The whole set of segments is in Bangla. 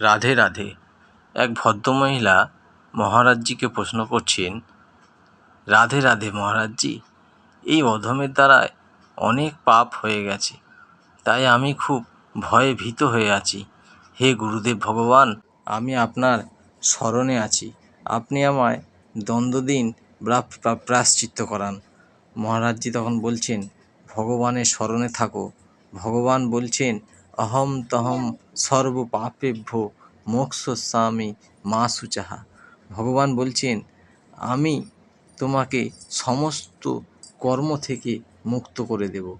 রাধে রাধে। এক ভদ্রমহিলা মহারাজজিকে প্রশ্ন করছেন, রাধে রাধে মহারাজজি, এই অধমের দ্বারায় অনেক পাপ হয়ে গেছে। তাই আমি খুব ভয়ে ভীত হয়ে আছি। হে গুরুদেব ভগবান, আমি আপনার শরণে আছি। আপনি আমায় দণ্ড দিন বা প্রা- প্রায়শ্চিত্ত করান। মহারাজজি তখন বলছেন, ভগবানের স্মরণে থাকো। ভগবান বলছেন অহম তহম সর্ব পাপেভ্য মোক্ষস্বামী মা সুচাহা ভগবান বলছেন আমি তোমাকে সমস্ত কর্ম থেকে মুক্ত করে দেব।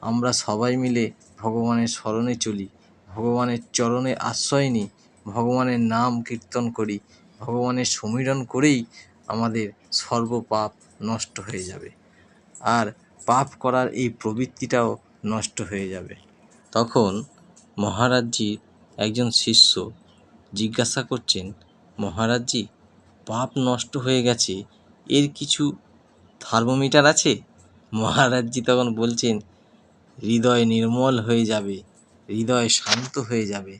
আমরা সবাই মিলে ভগবানের স্মরণে চলি, ভগবানের চরণে আশ্রয় নিই, ভগবানের নাম কীর্তন করি, ভগবানের সমীরণ করেই আমাদের সর্ব পাপ নষ্ট হয়ে যাবে। আর পাপ করার এই প্রবৃত্তিটাও নষ্ট হয়ে যাবে। তখন মহারাজজির একজন শিষ্য জিজ্ঞাসা করছেন মহারাজজি পাপ নষ্ট হয়ে গেছে, এর কিছু থার্মোমিটার আছে? মহারাজজি তখন বলছেন, হৃদয় নির্মল হয়ে যাবে, হৃদয় শান্ত হয়ে যাবে,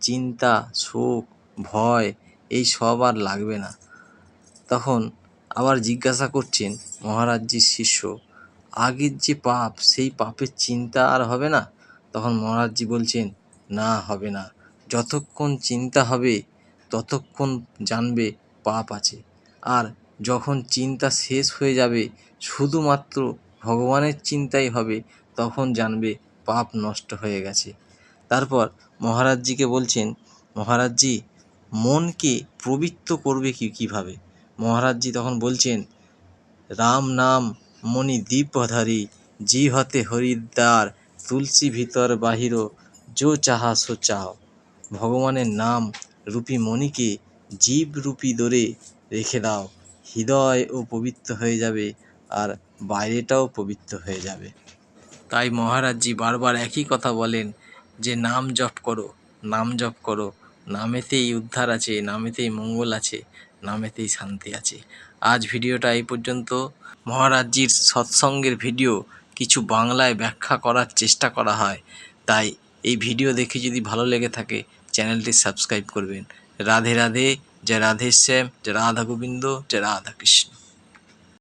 চিন্তা, শোক, ভয়, এই সব আর লাগবে না। তখন আবার জিজ্ঞাসা করছেন মহারাজজির শিষ্য, আগের যে পাপ, সেই পাপের চিন্তা আর হবে না? তখন মহারাজজি বলছেন, না, হবে না। যতক্ষণ চিন্তা হবে, ততক্ষণ জানবে পাপ আছে। আর যখন চিন্তা শেষ হয়ে যাবে, শুধুমাত্র ভগবানের চিন্তাই হবে, তখন জানবে পাপ নষ্ট হয়ে গেছে। তারপর মহারাজজিকে বলছেন, মহারাজজি, মনকে প্রবৃত্ত করবে কি, কীভাবে? মহারাজজি তখন বলছেন, রাম নাম মণি দীপধারী জি হতে হরিদ্বার তুলসী ভিতর বাহির, যো চাহা সো চাও। ভগবানের নাম রূপী মণিকে জীব রূপী দোরে রেখে দাও। হৃদয় ও পবিত্র হয়ে যাবে আর বাইরেটাও পবিত্র হয়ে যাবে। তাই মহারাজজি বারবার একই কথা বলেন যে, নাম জপ করো, নাম জপ করো। নামেতেই উদ্ধার আছে, নামেতেই মঙ্গল আছে, নামেতেই শান্তি আছে। আজ ভিডিওটা এই পর্যন্ত। মহারাজজির সৎসঙ্গের ভিডিও কিছু বাংলায় ব্যাখ্যা করার চেষ্টা করা হয়। তাই এই ভিডিও দেখে যদি ভালো লেগে থাকে, চ্যানেলটি সাবস্ক্রাইব করবেন। রাধে রাধে, জয় রাধেশ্যাম জয় রাধা গোবিন্দ, জয় রাধা কৃষ্ণ।